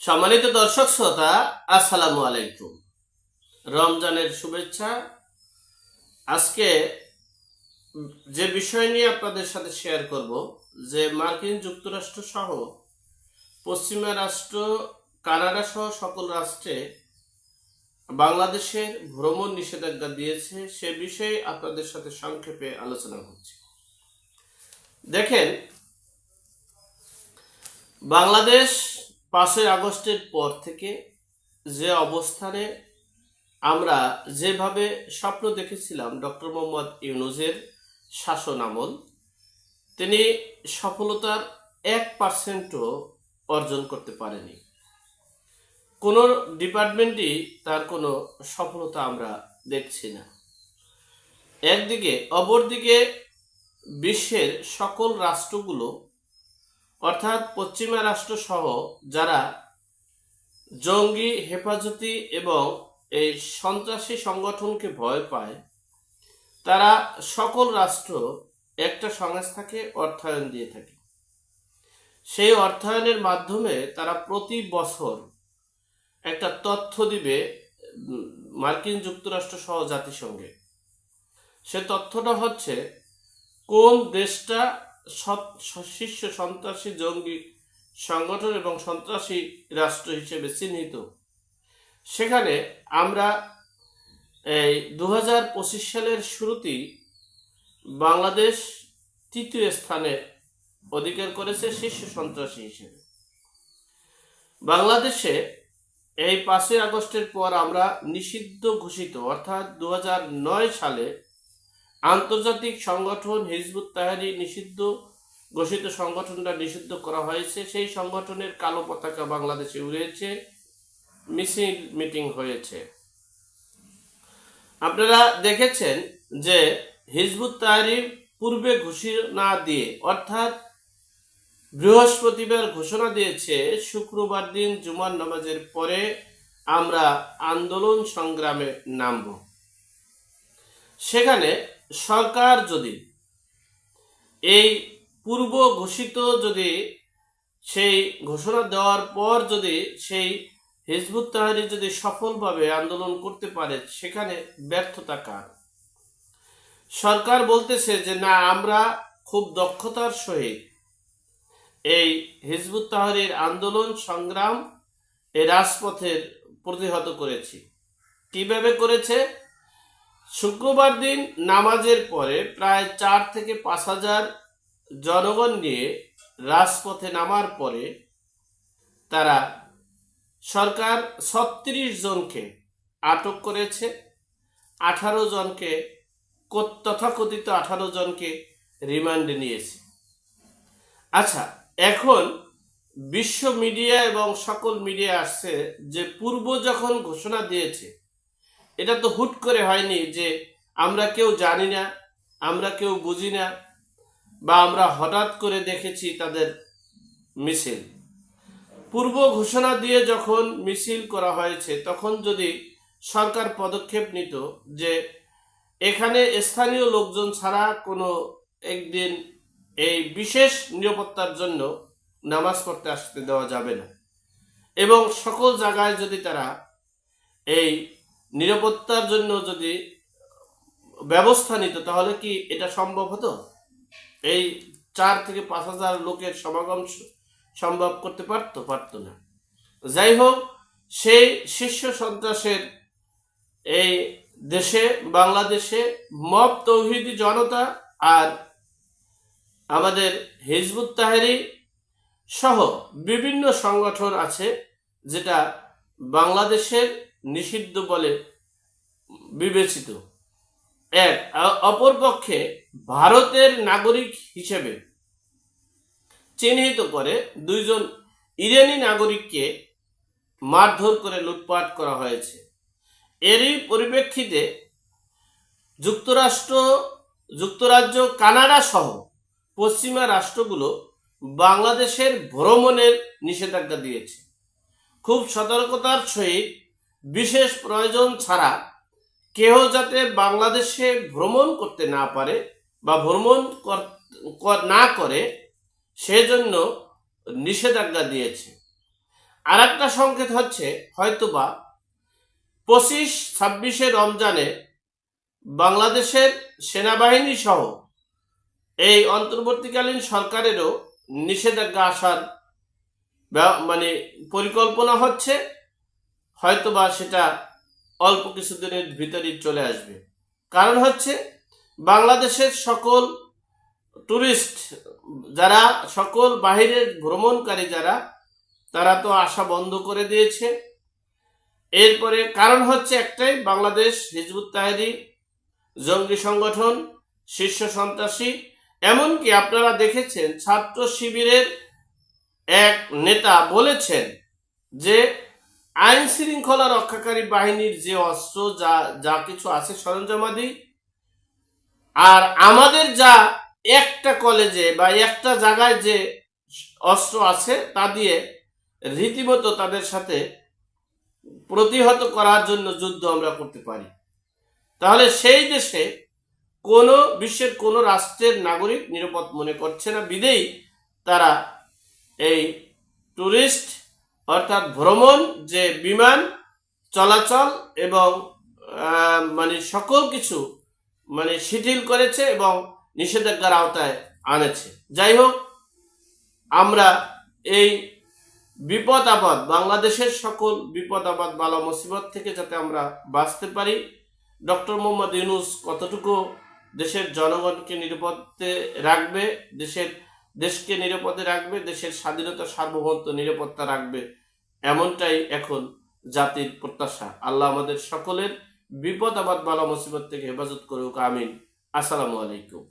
সম্মানিত দর্শক শ্রোতা, আসসালামু আলাইকুম। রমজানের শুভেচ্ছা। আজকে যে বিষয় নিয়ে আপনাদের সাথে শেয়ার করব, যে মার্কিন যুক্তরাষ্ট্র সহ পশ্চিমা রাষ্ট্র, কানাডা সহ সকল রাষ্ট্রে বাংলাদেশের ভ্রমণ নিষেধাজ্ঞা দিয়েছে, সে বিষয়ে আপনাদের সাথে সংক্ষেপে আলোচনা করছি। দেখেন, বাংলাদেশ পাঁচই আগস্টের পর থেকে যে অবস্থানে আমরা যেভাবে স্বপ্ন দেখেছিলাম ডক্টর মোহাম্মদ ইউনুজের শাসন আমল, তিনি সফলতার এক পার্সেন্টও অর্জন করতে পারেনি। কোনো ডিপার্টমেন্টই তার কোনো সফলতা আমরা দেখছি না। একদিকে, অপরদিকে বিশ্বের সকল রাষ্ট্রগুলো অর্থাৎ পশ্চিমা রাষ্ট্র সহ যারা জঙ্গি হেফাজতি এবং এই সন্ত্রাসী সংগঠনকে ভয় পায়, তারা সকল রাষ্ট্র একটা সংস্থাকে অর্থায়ন দিয়ে থাকে। সেই অর্থায়নের মাধ্যমে তারা প্রতি বছর একটা তথ্য দিবে মার্কিন যুক্তরাষ্ট্র সহ জাতিসংঘে। সে তথ্যটা হচ্ছে, কোন দেশটা শীর্ষ সন্ত্রাসী জঙ্গি সংগঠন এবং সন্ত্রাসী রাষ্ট্র হিসেবে চিহ্নিত। সেখানে আমরা এই দু সালের শুরুতেই বাংলাদেশ তৃতীয় স্থানে অধিকার করেছে শীর্ষ সন্ত্রাসী হিসেবে। বাংলাদেশে এই পাঁচই আগস্টের পর আমরা নিষিদ্ধ ঘোষিত, অর্থাৎ দু হাজার নয় সালে আন্তর্জাতিক সংগঠন হিজবুত তাহারি নিষিদ্ধ ঘোষিত সংগঠনটা নিষিদ্ধ করা হয়েছে। সেই সংগঠনের কালো পতাকা বাংলাদেশে উড়েছে। মিছিল, মিটিং হয়েছে। আপনারা দেখেছেন যে হিজবুত তাহারি পূর্বে ঘোষণা দিয়ে, অর্থাৎ বৃহস্পতিবার ঘোষণা দিয়েছে, শুক্রবার দিন জুমার নামাজের পরে আমরা আন্দোলন সংগ্রামে নামব। সেখানে সরকার যদি এই পূর্ব ঘোষিত যদি সেই ঘোষণা দেওয়ার পর যদি সেই হিজবুত তাহারি যদি সফলভাবে আন্দোলন করতে পারে, সেখানে ব্যর্থতা কার? সরকার বলতেছে যে, না, আমরা খুব দক্ষতার সহিত এই হিজবুত তাহারির আন্দোলন, সংগ্রাম, এই রাজপথের প্রতিহত করেছি। কীভাবে করেছে? শুক্রবার দিন নামাজের পরে প্রায় চার থেকে পাঁচ হাজার জনগণ নিয়ে রাজপথে নামার পরে তারা সরকার ছত্রিশ জনকে আটক করেছে, আঠারো জনকে তথাকথিত আঠারো জনকে রিমান্ডে নিয়েছে। আচ্ছা এখন বিশ্ব মিডিয়া এবং সকল মিডিয়া আসছে যে পূর্ব যখন ঘোষণা দিয়েছে এটা তো হুট করে হয়নি যে আমরা কেউ জানি না, আমরা কেউ বুঝি না, বা আমরা হঠাৎ করে দেখেছি তাদের মিছিল। পূর্ব ঘোষণা দিয়ে যখন মিছিল করা হয়েছে, তখন যদি সরকার পদক্ষেপ নিত যে এখানে স্থানীয় লোকজন ছাড়া কোনো একদিন এই বিশেষ নিরাপত্তার জন্য নামাজ পড়তে আসতে দেওয়া যাবে না। এবং সকল জায়গায় যদি তারা এই নিরাপত্তার জন্য যদি ব্যবস্থা নিত, তাহলে কি এটা সম্ভব হতো? এই চার থেকে পাঁচ হাজার লোকের সমাগম সম্ভব করতে পারতো? পারতো না। যাই হোক, সেই শীর্ষ সন্ত্রাসের এই দেশে, বাংলাদেশে মব তৌহিদি জনতা আর আমাদের হিজবুত তাহেরি সহ বিভিন্ন সংগঠন আছে, যেটা বাংলাদেশের নিষিদ্ধ বলে বিবেচিত। এক অপরপক্ষে ভারতের নাগরিক হিসেবে চিহ্নিত করে দুইজন ইরানি নাগরিককে মারধর করে লুটপাট করা হয়েছে। এরই পরিপ্রেক্ষিতে যুক্তরাষ্ট্র, যুক্তরাজ্য, কানাডা সহ পশ্চিমা রাষ্ট্রগুলো বাংলাদেশের ভ্রমণের নিষেধাজ্ঞা দিয়েছে। খুব সতর্কতার সহিত বিশেষ প্রয়োজন ছাড়া কেউ যাতে বাংলাদেশে ভ্রমণ করতে না পারে বা ভ্রমণ না করে, সেজন্য নিষেধাজ্ঞা দিয়েছে। আর একটা সংকেত হচ্ছে, হয়তোবা পঁচিশ ছাব্বিশে রমজানে বাংলাদেশের সেনাবাহিনী সহ এই অন্তর্বর্তীকালীন সরকারেরও নিষেধাজ্ঞা আসার মানে পরিকল্পনা হচ্ছে। হয়তোবা সেটা অল্প কিছুদিনের ভিতরেই চলে আসবে। কারণ হচ্ছে, বাংলাদেশের সকল টুরিস্ট যারা, সকল বাহিরের ভ্রমণকারী যারা, তারা তো আসা বন্ধ করে দিয়েছে। এরপরে কারণ হচ্ছে একটাই, বাংলাদেশ, হিজবুত তাহেরি, জঙ্গি সংগঠন, শীর্ষ সন্ত্রাসী, এমনকি আপনারা দেখেছেন, ছাত্র শিবিরের এক নেতা বলেছেন যে আইন শৃঙ্খলা রক্ষাকারী বাহিনীর যে অস্ত্র, যা যা কিছু আছে সরঞ্জামাদি, আর আমাদের যা একটা কলেজে বা একটা জায়গায় যে অস্ত্র আছে, তা দিয়ে রীতিমতো তাদের সাথে প্রতিহত করার জন্য যুদ্ধ আমরা করতে পারি। তাহলে সেই দেশে কোনো, বিশ্বের কোনো রাষ্ট্রের নাগরিক নিরাপদ মনে করছে না। বিদেই তারা এই টুরিস্ট অর্থাৎ ভ্রমণ যে বিমান, চলাচল এবং মানে সকল কিছু মানে শিথিল করেছে এবং নিষেধাজ্ঞার আওতায় আনেছে। যাই হোক, আমরা এই বিপদ আপদ, বাংলাদেশের সকল বিপদ আপদ, বালা মুসিবত থেকে যাতে আমরা বাঁচতে পারি, ডক্টর মোহাম্মদ ইউনুস কতটুকু দেশের জনগণকে নিরাপদে রাখবে, দেশের, দেশকে নিরাপদে রাখবে, দেশের স্বাধীনতা সার্বভৌমত্ব নিরাপত্তা রাখবে এমনটাই এখন জাতির প্রত্যাশা। আল্লাহ আমাদের সকলের বিপদ আবাদ বালা, মুসিবত থেকে হেফাজত করুক, আমিন। আসসালামু আলাইকুম।